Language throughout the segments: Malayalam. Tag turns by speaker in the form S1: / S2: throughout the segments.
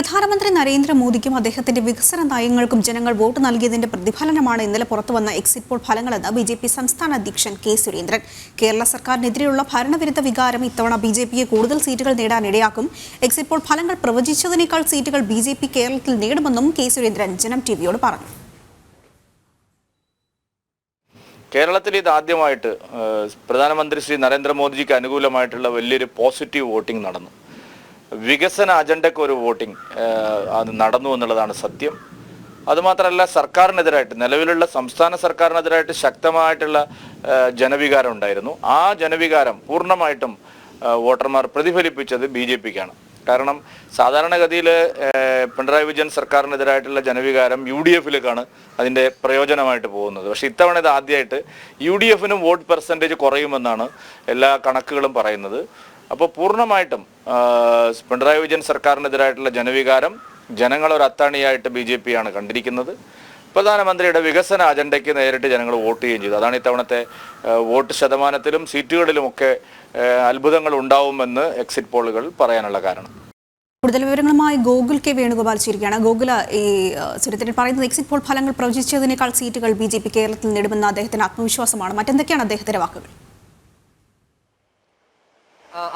S1: പ്രധാനമന്ത്രി നരേന്ദ്രമോദിക്കും അദ്ദേഹത്തിന്റെ വികസന നയങ്ങൾക്കും ജനങ്ങൾ വോട്ട് നൽകിയതിന്റെ പ്രതിഫലനമാണ് ഇന്നലെ പുറത്തുവന്ന എക്സിറ്റ് പോൾ ഫലങ്ങളെന്ന് ബി ജെ പി സംസ്ഥാന അധ്യക്ഷൻ കെ സുരേന്ദ്രൻ. കേരള സർക്കാരിനെതിരെയുള്ള ഭരണവിരുദ്ധ വികാരം ഇത്തവണ ബി ജെ പിയെ കൂടുതൽ സീറ്റുകൾ നേടാനിടയാക്കും എക്സിറ്റ് പോൾ ഫലങ്ങൾ പ്രവചിച്ചതിനേക്കാൾ സീറ്റുകൾ ബി ജെ പി കേരളത്തിൽ നേടുമെന്നും കെ സുരേന്ദ്രൻ ജനം ടിവിയോട് പറഞ്ഞു.
S2: കേരളത്തിൽ ഇതാദ്യമായിട്ട് പ്രധാനമന്ത്രി ശ്രീ നരേന്ദ്രമോദിജിക്ക് അനുകൂലമായിട്ടുള്ള വലിയൊരു പോസിറ്റീവ് വോട്ടിംഗ് നടന്നു. വികസന അജണ്ടയ്ക്ക് ഒരു വോട്ടിംഗ് അത് നടന്നു എന്നുള്ളതാണ് സത്യം. അതുമാത്രമല്ല സർക്കാരിനെതിരായിട്ട് നിലവിലുള്ള സംസ്ഥാന സർക്കാരിനെതിരായിട്ട് ശക്തമായിട്ടുള്ള ജനവികാരം ഉണ്ടായിരുന്നു. ആ ജനവികാരം പൂർണമായിട്ടും വോട്ടർമാർ പ്രതിഫലിപ്പിച്ചത് ബി ജെ പിക്കാണ്. കാരണം സാധാരണഗതിയിൽ പിണറായി വിജയൻ സർക്കാരിനെതിരായിട്ടുള്ള ജനവികാരം യു ഡി എഫിലേക്കാണ് അതിന്റെ പ്രയോജനമായിട്ട് പോകുന്നത്. പക്ഷെ ഇത്തവണ ഇത് ആദ്യമായിട്ട് യു ഡി എഫിനും വോട്ട് പെർസെന്റേജ് കുറയുമെന്നാണ് എല്ലാ കണക്കുകളും പറയുന്നത്. അപ്പോൾ പൂർണമായിട്ടും പിണറായി വിജയൻ സർക്കാരിനെതിരായിട്ടുള്ള ജനവികാരം ജനങ്ങൾ ഒരു അത്താണിയായിട്ട് ബി ജെ പി ആണ് കണ്ടിരിക്കുന്നത്. പ്രധാനമന്ത്രിയുടെ വികസന അജണ്ടയ്ക്ക് നേരിട്ട് ജനങ്ങൾ വോട്ട് ചെയ്യുകയും ചെയ്തു. അതാണ് ഇത്തവണത്തെ വോട്ട് ശതമാനത്തിലും സീറ്റുകളിലുമൊക്കെ അത്ഭുതങ്ങൾ ഉണ്ടാവുമെന്ന് എക്സിറ്റ് പോളുകൾ പറയാനുള്ള കാരണം.
S1: കൂടുതൽ വിവരങ്ങളുമായി ഗോകുൽ കെ വേണുഗോപാൽ ചേരുകയാണ്. ഗോകുല ഈ സുരത്തിന് പറയുന്നത് എക്സിറ്റ് പോൾ ഫലങ്ങൾ പ്രവചിച്ചതിനേക്കാൾ സീറ്റുകൾ ബി കേരളത്തിൽ നേടുമെന്ന അദ്ദേഹത്തിന് ആത്മവിശ്വാസമാണ്. മറ്റെന്തൊക്കെയാണ് അദ്ദേഹത്തിന്റെ വാക്കുകൾ?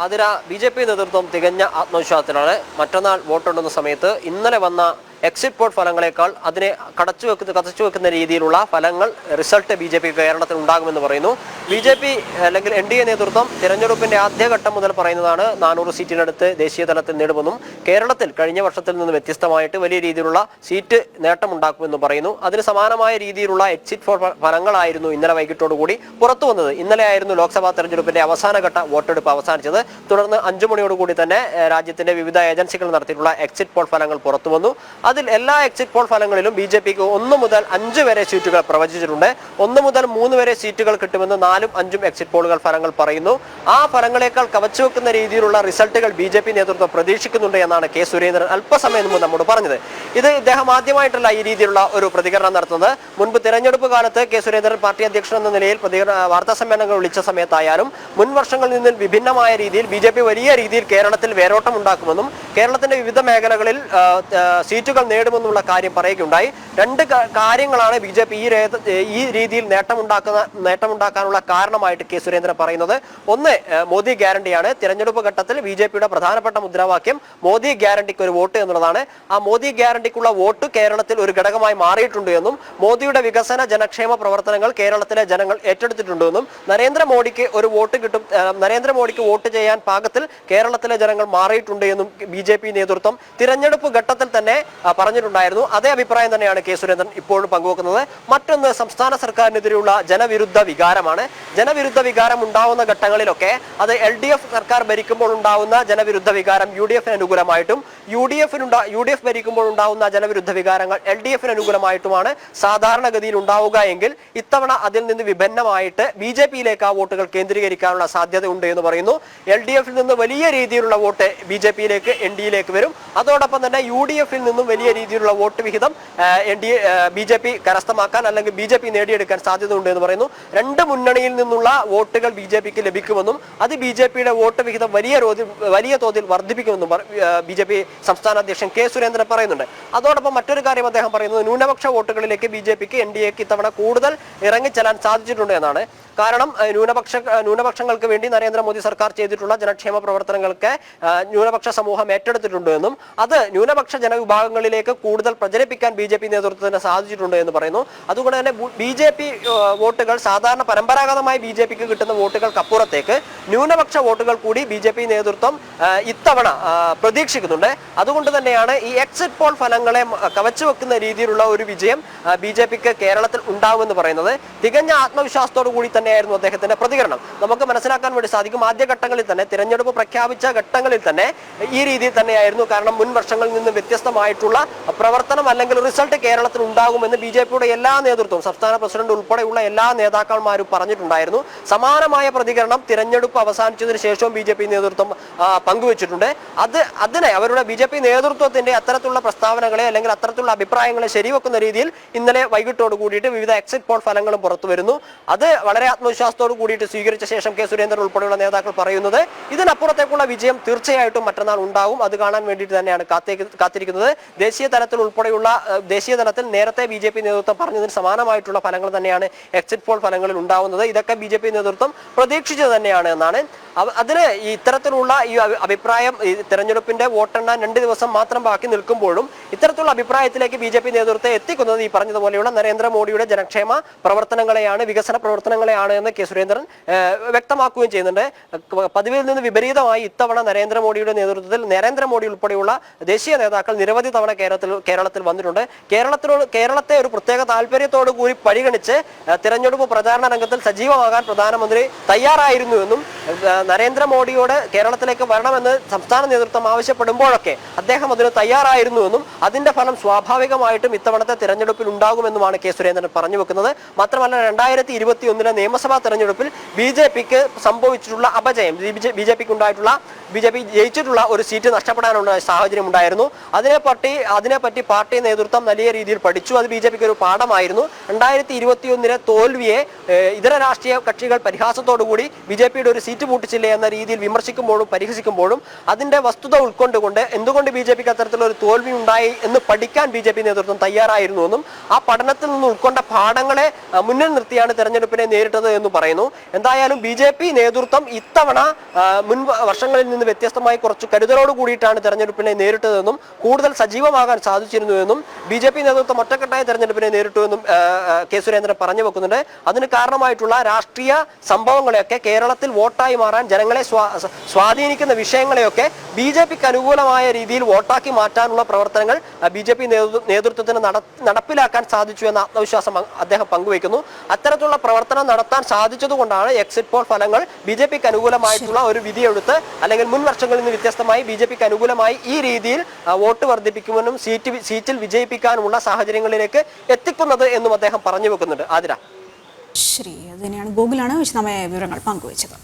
S3: അതിര ബി ജെ പി നേതൃത്വം തികഞ്ഞ ആത്മവിശ്വാസത്തിലാണ്. മറ്റന്നാൾ വോട്ടെണ്ണുന്ന സമയത്ത് ഇന്നലെ വന്ന എക്സിറ്റ് പോൾ ഫലങ്ങളെക്കാൾ അതിനെ കടച്ചു വെക്കുന്ന കതച്ചു വെക്കുന്ന രീതിയിലുള്ള ഫലങ്ങൾ റിസൾട്ട് ബി ജെ പി കേരളത്തിൽ ഉണ്ടാകുമെന്ന് പറയുന്നു. ബി ജെ പി അല്ലെങ്കിൽ എൻ ഡി എ നേതൃത്വം തിരഞ്ഞെടുപ്പിന്റെ ആദ്യഘട്ടം മുതൽ പറയുന്നതാണ് നാനൂറ് സീറ്റിനടുത്ത് ദേശീയ തലത്തിൽ നേടുമെന്നും കേരളത്തിൽ കഴിഞ്ഞ വർഷത്തിൽ നിന്ന് വ്യത്യസ്തമായിട്ട് വലിയ രീതിയിലുള്ള സീറ്റ് നേട്ടം നേട്ടമുണ്ടാക്കുമെന്നും പറയുന്നു. അതിന് സമാനമായ രീതിയിലുള്ള എക്സിറ്റ് പോൾ ഫലങ്ങളായിരുന്നു ഇന്നലെ വൈകിട്ടോടുകൂടി പുറത്തു വന്നത്. ഇന്നലെ ആയിരുന്നു ലോക്സഭാ തെരഞ്ഞെടുപ്പിന്റെ അവസാനഘട്ട വോട്ടെടുപ്പ് അവസാനിച്ചത്. തുടർന്ന് അഞ്ചു മണിയോടുകൂടി തന്നെ രാജ്യത്തിന്റെ വിവിധ ഏജൻസികൾ നടത്തിയിട്ടുള്ള എക്സിറ്റ് പോൾ ഫലങ്ങൾ പുറത്തു വന്നു. അതിൽ എല്ലാ എക്സിറ്റ് പോൾ ഫലങ്ങളിലും ബി ജെ പിക്ക് ഒന്ന് മുതൽ അഞ്ച് വരെ സീറ്റുകൾ പ്രവചിച്ചിട്ടുണ്ട്. ഒന്ന് മുതൽ മൂന്ന് വരെ സീറ്റുകൾ കിട്ടുമെന്ന് നാലും അഞ്ചും എക്സിറ്റ് പോളുകൾ ഫലങ്ങൾ പറയുന്നു. ആ ഫലങ്ങളെക്കാൾ കവച്ചുവെക്കുന്ന രീതിയിലുള്ള റിസൾട്ടുകൾ ബി ജെ പി നേതൃത്വം പ്രതീക്ഷിക്കുന്നുണ്ട് എന്നാണ് കെ സുരേന്ദ്രൻ അല്പസമയം മുമ്പ് നമ്മോട് പറഞ്ഞത്. ഇത് ഇദ്ദേഹം ആദ്യമായിട്ടല്ല ഈ രീതിയിലുള്ള ഒരു പ്രതികരണം നടത്തുന്നത്. മുൻപ് തിരഞ്ഞെടുപ്പ് കാലത്ത് കെ സുരേന്ദ്രൻ പാർട്ടി അധ്യക്ഷൻ എന്ന നിലയിൽ പ്രതികരണ വാർത്താ സമ്മേളനങ്ങൾ വിളിച്ച സമയത്തായാലും മുൻ വർഷങ്ങളിൽ നിന്നും വിഭിന്നമായ രീതിയിൽ ബി വലിയ രീതിയിൽ കേരളത്തിൽ വേരോട്ടം ഉണ്ടാക്കുമെന്നും കേരളത്തിന്റെ വിവിധ മേഖലകളിൽ ആ, സീറ്റുകൾ നേടുമെന്നുള്ള കാര്യം പറയുകയുണ്ടായി. രണ്ട് കാര്യങ്ങളാണ് ബി ജെ പി ഈ ഈ രീതിയിൽ നേട്ടമുണ്ടാക്കുന്ന നേട്ടമുണ്ടാക്കാനുള്ള കാരണമായിട്ട് കെ സുരേന്ദ്രൻ പറയുന്നത്. ഒന്ന് മോദി ഗ്യാരണ്ടിയാണ്. തിരഞ്ഞെടുപ്പ് ഘട്ടത്തിൽ ബി ജെ പിയുടെ പ്രധാനപ്പെട്ട മുദ്രാവാക്യം മോദി ഗ്യാരണ്ടിക്ക് ഒരു വോട്ട് എന്നുള്ളതാണ്. ആ മോദി ഗ്യാരണ്ടിക്കുള്ള വോട്ട് കേരളത്തിൽ ഒരു ഘടകമായി മാറിയിട്ടുണ്ട് എന്നും മോദിയുടെ വികസന ജനക്ഷേമ പ്രവർത്തനങ്ങൾ കേരളത്തിലെ ജനങ്ങൾ ഏറ്റെടുത്തിട്ടുണ്ടെന്നും നരേന്ദ്രമോദിക്ക് ഒരു വോട്ട് കിട്ടും നരേന്ദ്രമോദിക്ക് വോട്ട് ചെയ്യാൻ പാകത്തിൽ കേരളത്തിലെ ജനങ്ങൾ മാറിയിട്ടുണ്ട് എന്നും ബി നേതൃത്വം തിരഞ്ഞെടുപ്പ് ഘട്ടത്തിൽ തന്നെ പറഞ്ഞിട്ടുണ്ടായിരുന്നു. അതേ അഭിപ്രായം തന്നെയാണ് കെ സുരേന്ദ്രൻ ഇപ്പോഴും പങ്കുവെക്കുന്നത്. മറ്റൊന്ന് സംസ്ഥാന സർക്കാരിനെതിരെയുള്ള ജനവിരുദ്ധ വികാരമാണ്. ജനവിരുദ്ധ വികാരം ഉണ്ടാവുന്ന ഘട്ടങ്ങളിലൊക്കെ അത് എൽ ഡി എഫ് സർക്കാർ ഭരിക്കുമ്പോൾ ഉണ്ടാവുന്ന ജനവിരുദ്ധ വികാരം യു ഡി എഫിന് അനുകൂലമായിട്ടും യു ഡി എഫിനുണ്ടാ യു ഡി എഫ് ഭരിക്കുമ്പോൾ ഉണ്ടാവുന്ന ജനവിരുദ്ധ വികാരങ്ങൾ എൽ ഡി എഫിന് അനുകൂലമായിട്ടുമാണ് സാധാരണഗതിയിൽ ഉണ്ടാവുക എങ്കിൽ ഇത്തവണ അതിൽ നിന്ന് വിഭിന്നമായിട്ട് ബി ജെ പിയിലേക്ക് ആ വോട്ടുകൾ കേന്ദ്രീകരിക്കാനുള്ള സാധ്യത ഉണ്ട് എന്ന് പറയുന്നു. എൽ ഡി എഫിൽ നിന്ന് വലിയ രീതിയിലുള്ള വോട്ട് ബി ജെ പിയിലേക്ക് എൻ ഡി എയിലേക്ക് വരും. അതോടൊപ്പം തന്നെ യു ഡി എഫിൽ നിന്നും വലിയ രീതിയിലുള്ള വോട്ട് വിഹിതം N D A B J P കരസ്ഥമാക്കാൻ അല്ലെങ്കിൽ ബി ജെ പി നേടിയെടുക്കാൻ സാധ്യതയുണ്ട് എന്ന് പറയുന്നു. രണ്ട് മുന്നണിയിൽ നിന്നുള്ള വോട്ടുകൾ ബി ജെ പിക്ക് ലഭിക്കുമെന്നും അത് ബി ജെ പിയുടെ വോട്ട് വിഹിതം വലിയ തോതിൽ വലിയ തോതിൽ വർദ്ധിപ്പിക്കുമെന്നും ബി ജെ പി സംസ്ഥാന അധ്യക്ഷൻ കെ സുരേന്ദ്രൻ പറയുന്നുണ്ട്. അതോടൊപ്പം മറ്റൊരു കാര്യം അദ്ദേഹം പറയുന്നത് ന്യൂനപക്ഷ വോട്ടുകളിലേക്ക് ബി ജെ പിക്ക് എൻ ഡി എക്ക് ഇത്തവണ കൂടുതൽ ഇറങ്ങിച്ചെല്ലാൻ സാധിച്ചിട്ടുണ്ട് എന്നാണ്. കാരണം ന്യൂനപക്ഷ ന്യൂനപക്ഷങ്ങൾക്ക് വേണ്ടി നരേന്ദ്രമോദി സർക്കാർ ചെയ്തിട്ടുള്ള ജനക്ഷേമ പ്രവർത്തനങ്ങൾക്ക് ന്യൂനപക്ഷ സമൂഹം ഏറ്റെടുത്തിട്ടുണ്ട് എന്നും അത് ന്യൂനപക്ഷ ജനവിഭാഗങ്ങളിലേക്ക് കൂടുതൽ പ്രചരിപ്പിക്കാൻ ബി ജെ പി നേതൃത്വത്തിന് സാധിച്ചിട്ടുണ്ട് എന്ന് പറയുന്നു. അതുകൊണ്ട് തന്നെ ബി ജെ പി വോട്ടുകൾ സാധാരണ പരമ്പരാഗതമായി ബി ജെ പിക്ക് കിട്ടുന്ന വോട്ടുകൾക്കപ്പുറത്തേക്ക് ന്യൂനപക്ഷ വോട്ടുകൾ കൂടി ബി ജെ പി നേതൃത്വം ഇത്തവണ പ്രതീക്ഷിക്കുന്നുണ്ട്. അതുകൊണ്ട് തന്നെയാണ് ഈ എക്സിറ്റ് പോൾ ഫലങ്ങളെ കവച്ചു വെക്കുന്ന രീതിയിലുള്ള ഒരു വിജയം ബി ജെ പിക്ക് കേരളത്തിൽ ഉണ്ടാവുമെന്ന് പറയുന്നത്. തികഞ്ഞ ആത്മവിശ്വാസത്തോടു കൂടി തന്നെയായിരുന്നു അദ്ദേഹത്തിന്റെ പ്രതികരണം. നമുക്ക് മനസ്സിലാക്കാൻ വേണ്ടി സാധിക്കും ആദ്യഘട്ടങ്ങളിൽ തന്നെ തിരഞ്ഞെടുപ്പ് പ്രഖ്യാപിച്ച ഘട്ടങ്ങളിൽ തന്നെ ഈ രീതിയിൽ തന്നെയായിരുന്നു. കാരണം മുൻ വർഷങ്ങളിൽ നിന്ന് വ്യത്യസ്തമായിട്ടുള്ള പ്രവർത്തനം അല്ലെങ്കിൽ റിസൾട്ട് കേരളത്തിൽ ഉണ്ടാകുമെന്ന് ബി ജെ പിയുടെ എല്ലാ നേതൃത്വവും സംസ്ഥാന പ്രസിഡന്റ് ഉൾപ്പെടെയുള്ള എല്ലാ നേതാക്കന്മാരും പറഞ്ഞിട്ടുണ്ടായിരുന്നു. സമാനമായ പ്രതികരണം തിരഞ്ഞെടുപ്പ് അവസാനിച്ചതിന് ശേഷവും ബി ജെ പി നേതൃത്വം പങ്കുവച്ചിട്ടുണ്ട്. അത് അതിനെ അവരുടെ ബി ജെ പി നേതൃത്വത്തിന്റെ അത്തരത്തിലുള്ള പ്രസ്താവനകളെ അല്ലെങ്കിൽ അത്തരത്തിലുള്ള അഭിപ്രായങ്ങളെ ശരിവെക്കുന്ന രീതിയിൽ ഇന്നലെ വൈകിട്ടോട് കൂടിയിട്ട് വിവിധ എക്സിറ്റ് പോൾ ഫലങ്ങളും പുറത്തു വരുന്നു അത് വളരെ ആത്മവിശ്വാസത്തോട് കൂടിയിട്ട് സ്വീകരിച്ച ശേഷം കെ സുരേന്ദ്രൻ ഉൾപ്പെടെയുള്ള നേതാക്കൾ പറയുന്നത് ഇതിനപ്പുറത്തേക്കുള്ള വിജയം തീർച്ചയായിട്ടും മറ്റന്നാൾ ഉണ്ടാവും. അത് കാണാൻ വേണ്ടിയിട്ട് തന്നെയാണ് കാത്തിരിക്കുന്നത്. ദേശീയ തലത്തിൽ ഉൾപ്പെടെയുള്ള ദേശീയ തലത്തിൽ നേരത്തെ ബി നേതൃത്വം പറഞ്ഞതിന് സമാനമായിട്ടുള്ള ഫലങ്ങൾ തന്നെയാണ് എക്സിറ്റ് പോൾ ഫലങ്ങളിൽ ഉണ്ടാവുന്നത്. ഇതൊക്കെ ബി നേതൃത്വം പ്രതീക്ഷിച്ചത് തന്നെയാണ് എന്നാണ്. അതിന് ഇത്തരത്തിലുള്ള ഈ അഭിപ്രായം ഈ തെരഞ്ഞെടുപ്പിന്റെ വോട്ടെണ്ണാൻ രണ്ട് ദിവസം മാത്രം ബാക്കി നിൽക്കുമ്പോഴും ഇത്തരത്തിലുള്ള അഭിപ്രായത്തിലേക്ക് ബി ജെ പി നേതൃത്വത്തെ എത്തിക്കുന്നത് ഈ പറഞ്ഞതുപോലെയുള്ള നരേന്ദ്രമോദിയുടെ ജനക്ഷേമ പ്രവർത്തനങ്ങളെയാണ് വികസന പ്രവർത്തനങ്ങളെയാണ് എന്ന് കെ സുരേന്ദ്രൻ വ്യക്തമാക്കുകയും ചെയ്യുന്നുണ്ട്. പതിവിൽ നിന്ന് വിപരീതമായി ഇത്തവണ നരേന്ദ്രമോദിയുടെ നേതൃത്വത്തിൽ നരേന്ദ്രമോദി ഉൾപ്പെടെയുള്ള ദേശീയ നേതാക്കൾ നിരവധി തവണ കേരളത്തിൽ കേരളത്തിൽ വന്നിട്ടുണ്ട്. കേരളത്തിനോട് കേരളത്തെ ഒരു പ്രത്യേക താല്പര്യത്തോടു കൂടി പരിഗണിച്ച് തിരഞ്ഞെടുപ്പ് പ്രചാരണ രംഗത്തിൽ സജീവമാകാൻ പ്രധാനമന്ത്രി തയ്യാറായിരുന്നു എന്നും നരേന്ദ്രമോദിയോട് കേരളത്തിലേക്ക് വരണമെന്ന് സംസ്ഥാന നേതൃത്വം ആവശ്യപ്പെടുമ്പോഴൊക്കെ അദ്ദേഹം അതിന് തയ്യാറായിരുന്നു എന്നും അതിന്റെ ഫലം സ്വാഭാവികമായിട്ടും ഇത്തവണത്തെ തിരഞ്ഞെടുപ്പിൽ ഉണ്ടാകുമെന്നുമാണ് കെ സുരേന്ദ്രൻ പറഞ്ഞു വെക്കുന്നത്. മാത്രമല്ല രണ്ടായിരത്തി ഇരുപത്തി ഒന്നിലെ നിയമസഭാ തെരഞ്ഞെടുപ്പിൽ ബി ജെ പിക്ക് സംഭവിച്ചിട്ടുള്ള അപജയം ബി ജെ പിക്ക് ഉണ്ടായിട്ടുള്ള ബി ജെ പി ജയിച്ചിട്ടുള്ള ഒരു സീറ്റ് നഷ്ടപ്പെടാനുള്ള സാഹചര്യം ഉണ്ടായിരുന്നു അതിനെപ്പറ്റി അതിനെപ്പറ്റി പാർട്ടി നേതൃത്വം വലിയ രീതിയിൽ പഠിച്ചു. അത് ബി ജെ പിക്ക് ഒരു പാഠമായിരുന്നു. രണ്ടായിരത്തി ഇരുപത്തി ഒന്നിലെ തോൽവിയെ ഇതര രാഷ്ട്രീയ കക്ഷികൾ പരിഹാസത്തോടുകൂടി ബി ജെ പിയുടെ ഒരു സീറ്റ് പൂട്ടിച്ചില്ലേ എന്ന രീതിയിൽ വിമർശിക്കുമ്പോഴും പരിഹസിക്കുമ്പോഴും അതിന്റെ വസ്തുത ഉൾക്കൊണ്ടുകൊണ്ട് എന്തുകൊണ്ട് ബി ജെ പിക്ക് അത്തരത്തിലൊരു തോൽവി ഉണ്ടായി എന്ന് പഠിക്കാൻ ബി ജെ പി നേതൃത്വം തയ്യാറായിരുന്നുവെന്നും ആ പഠനത്തിൽ നിന്ന് ഉൾക്കൊണ്ട പാഠങ്ങളെ മുന്നിൽ നിർത്തിയാണ് തെരഞ്ഞെടുപ്പിനെ നേരിട്ടത് എന്ന് പറയുന്നു. എന്തായാലും ബി ജെ പി നേതൃത്വം ഇത്തവണ മുൻ വർഷങ്ങളിൽ നിന്ന് വ്യത്യസ്തമായി കുറച്ച് കരുതലോട് കൂടിയിട്ടാണ് തെരഞ്ഞെടുപ്പിനെ നേരിട്ടതെന്നും കൂടുതൽ സജീവമാകാൻ സാധിച്ചിരുന്നുവെന്നും ബി ജെ പി നേതൃത്വം ഒറ്റക്കെട്ടായ തെരഞ്ഞെടുപ്പിനെ നേരിട്ടുവെന്നും കെ സുരേന്ദ്രൻ പറഞ്ഞു വെക്കുന്നുണ്ട്. അതിന് കാരണമായിട്ടുള്ള രാഷ്ട്രീയ സംഭവങ്ങളെയൊക്കെ കേരളത്തിൽ വോട്ടായി മാറാൻ ജനങ്ങളെ സ്വാധീനിക്കുന്ന വിഷയങ്ങളെയൊക്കെ ബി ജെ പിക്ക് അനുകൂലമായ രീതിയിൽ വോട്ടാക്കി മാറ്റാനുള്ള പ്രവർത്തനങ്ങൾ ബി ജെ പി നേതൃത്വത്തിന് നടപ്പിലാക്കാൻ സാധിച്ചു എന്ന ആത്മവിശ്വാസം അദ്ദേഹം പങ്കുവയ്ക്കുന്നു. അത്തരത്തിലുള്ള പ്രവർത്തനം നടത്താൻ സാധിച്ചതുകൊണ്ടാണ് എക്സിറ്റ് പോൾ ഫലങ്ങൾ ബി ജെ പിക്ക് അനുകൂലമായിട്ടുള്ള ഒരു വിധിയെടുത്ത് അല്ലെങ്കിൽ മുൻ വർഷങ്ങളിൽ നിന്ന് വ്യത്യസ്തമായി ബി ജെ പിക്ക് അനുകൂലമായി ഈ രീതിയിൽ വോട്ട് വർദ്ധിപ്പിക്കുവാനും സീറ്റ് സീറ്റിൽ വിജയിപ്പിക്കാനുമുള്ള സാഹചര്യങ്ങളിലേക്ക് എത്തിക്കുന്നത് എന്നും അദ്ദേഹം പറഞ്ഞു വെക്കുന്നുണ്ട്. ആതിര.
S1: ശരി അത് തന്നെയാണ് ഗൂഗിളാണ് വിശദമായ വിവരങ്ങൾ പങ്കുവച്ചത്.